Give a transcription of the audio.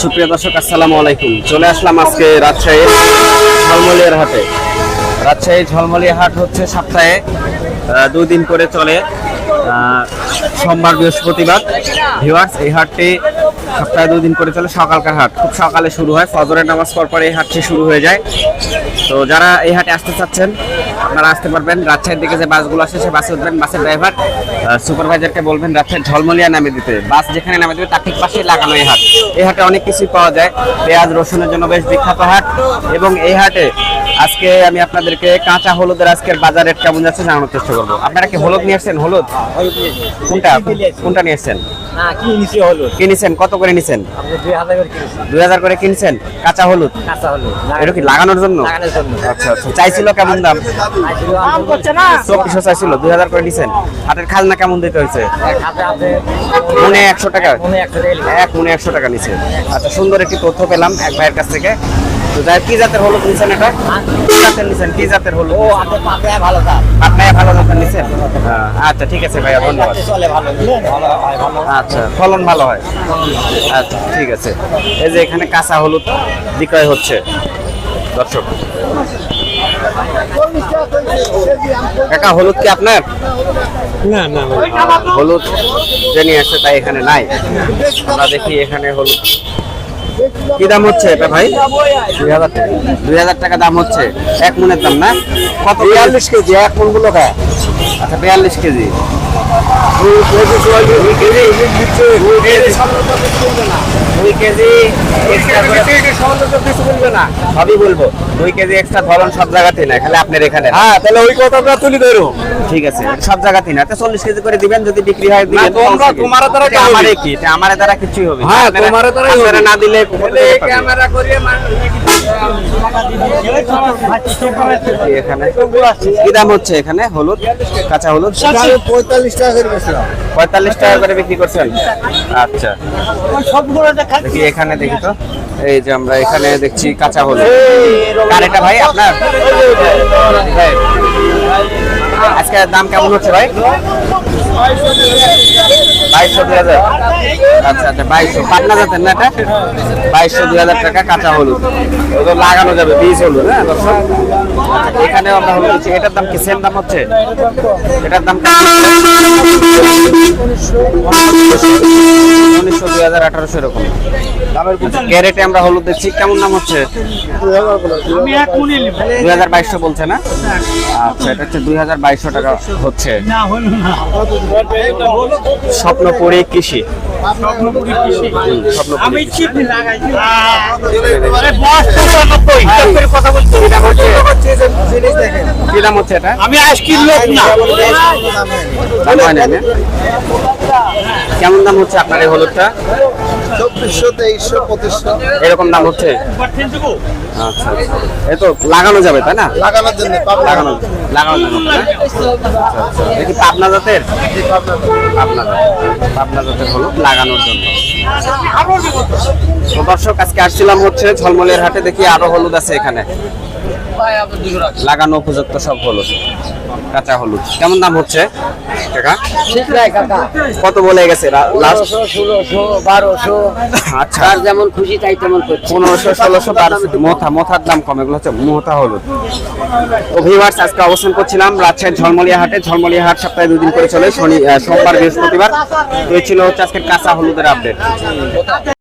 সুপ্রিয় দর্শক আসসালামু আলাইকুম। চলে আসলাম আজকে রাজশাহীর ঝলমলিয়ার হাটে। রাজশাহী ঝলমলিয়া হাট হচ্ছে সপ্তাহে আহ, দুই দিন করে চলে সোমবার বৃহস্পতিবার। ভিউয়ার্স এই হাটটি সপ্তাহে দুই দিন করে চলে সকালকার হাট। খুব সকালে শুরু হয় ফজরের নামাজ পর পর এই হাটটি শুরু হয়ে যায়। তো যারা এই হাটে আসতে চাচ্ছেন আপনারা আসতে পারবেন। রাজশাহীর দিকে যে বাসগুলো আসে, সে বাসে উঠবেন, বাসের ড্রাইভার সুপারভাইজারকে বলবেন রাজশাহীর ঝলমলিয়া নামে দিতে। বাস যেখানে নামে দেবে, তার ঠিক পাশে লাগানো এই হাট। এই হাটে অনেক কিছুই পাওয়া যায়। পেঁয়াজ, রসুনের জন্য বেশ বিখ্যাত হাট এবং এই হাটে আজকে আমি আপনাদেরকে কাঁচা হলুদের আজকের বাজার রেট কেমন যাচ্ছে জানানোর চেষ্টা করব। আপনারা কি হলুদ নিয়ে আসছেন? হলুদ? কোনটা? কোনটা নিয়ে আসছেন? হ্যাঁ কি নিচে হলো কি নিছেন? কত করে নিছেন? দুই হাজার করে কিনছেন। কাঁচা হলুদ? এটা কি লাগানোর জন্য? আচ্ছা আচ্ছা। চাইছিল কেমন দাম? দাম করছে চব্বিশশো চাইছিল দুই হাজার করে নিছেন। হাটের খাজনা কেমন দিতে হয়েছে? মনে একশো টাকা। একশো টাকা লিখে। এক মনে একশো টাকা নিছে। আচ্ছা সুন্দর একটি তথ্য পেলাম এক ভাইয়ের কাছ থেকে। তো যাই কি জাতের হলুদ নিছেন এটা? জাতের নিছেন কি জাতের হলুদ ও আপনার পাপড়ে ভালো দাম আপনার ভালো জাতের নিছেন? হ্যাঁ, আচ্ছা ঠিক আছে ভাইয়া ধন্যবাদ। চলে ভালো ভালো হয় ভালো। আচ্ছা ফলন ভালো হয়? আচ্ছা ঠিক আছে। এই যে এখানে কাঁচা হলুদ বিক্রয় হচ্ছে। দর্শক। কাকা হলুদ কি আপনার? না না হলুদ যে নিয়ে আসছে তাই এখানে নাই। আমরা দেখি এখানে হলুদ কি দাম হচ্ছে এটা ভাই দুই হাজার টাকা দুই হাজার টাকা দাম হচ্ছে এক মনের দাম না কত বিয়াল্লিশ কেজি এক মনগুলো খায় আচ্ছা বিয়াল্লিশ কেজি সবই বলব দুই কেজি এক্সট্রা ধরন সব জায়গাতেই না খালি আপনার এখানে হ্যাঁ তাহলে ওই কথাটা তুলি ধরো ঠিক আছে সব জায়গাতেই না তো চল্লিশ কেজি করে দিবেন যদি বিক্রি হয় দিবেন তোমরা- তোমার দ্বারা এটা কি আমার দ্বারা কিছুই হবে হ্যাঁ, তোমার দ্বারাই হবে। না দিলে ক্যামেরা করিয়ে কি এখানে। কি দাম হচ্ছে এখানে? হলুদ কাঁচা হলুদ? পঁয়তাল্লিশ টাকা করে পঁয়তাল্লিশ টাকা করে বিক্রি করছেন? আচ্ছা। এখানে দেখি তো। এই যে আমরা এখানে দেখছি কাঁচা হলুদ। কার এটা ভাই আপনার? আজকে দাম কেমন হচ্ছে ভাই? বাইশশো দুই হাজার। আচ্ছা আচ্ছা বাইশশো। পাটনা যাতেন না এটা? বাইশশো দুই হাজার টাকা কাঁচা হলুদ। ওগুলো লাগানো যাবে বীজ হলুদ হ্যাঁ দর্শক? আচ্ছা এখানেও আমরা হলুদ দিচ্ছি। এটার দাম কি সেম দাম হচ্ছে? এটার দাম উনিশশো দুই হাজার আঠারোশো এরকম। ক্যারেটে আমরা হলুদ দিচ্ছি। কেমন দাম হচ্ছে? দুই হাজার বাইশশো বলছে না? আচ্ছা এটা হচ্ছে দুই হাজার বাইশশো টাকা হচ্ছে। হুম, স্বপ্নপুরী কৃষি। কি দাম হচ্ছে এটা? আমি আজকের লোক না? কেমন দাম হচ্ছে আপনার এই হলুদটা? চব্বিশশো তেইশশো পঁচিশশো। এরকম দাম হচ্ছে? আচ্ছা আচ্ছা। এই তো লাগানো যাবে তাই না? লাগানোর জন্য লাগানো লাগানো যাবে না? আচ্ছা আচ্ছা। দেখি পাবনা জাতের? পাবনা জাতের। পাবনা জাতের হলুদ লাগানোর জন্য। তো দর্শক আজকে আসছিলাম হচ্ছে ঝলমলের হাটে দেখি আরও হলুদ আছে এখানে। লাগানো উপযুক্ত সব হলুদ। কাঁচা হলুদ। কেমন দাম হচ্ছে? কাকা? কত বলে গেছে বারোশো। আচ্ছা। যেমন খুশি তাই তেমন পনেরোশো ষোলোশো বারোশো। মোথা মোথার দাম কম। এগুলো হচ্ছে মোথা হলুদ। তো ভিউয়ার্স আজকে অবস্থান করছিলাম রাজশাহীর ঝলমলিয়া হাটে। ঝলমলিয়া হাট সপ্তাহে দুদিন করে চলে। শনি সোমবার বৃহস্পতিবার। তো এই ছিল হচ্ছে আজকের কাঁচা হলুদের আপডেট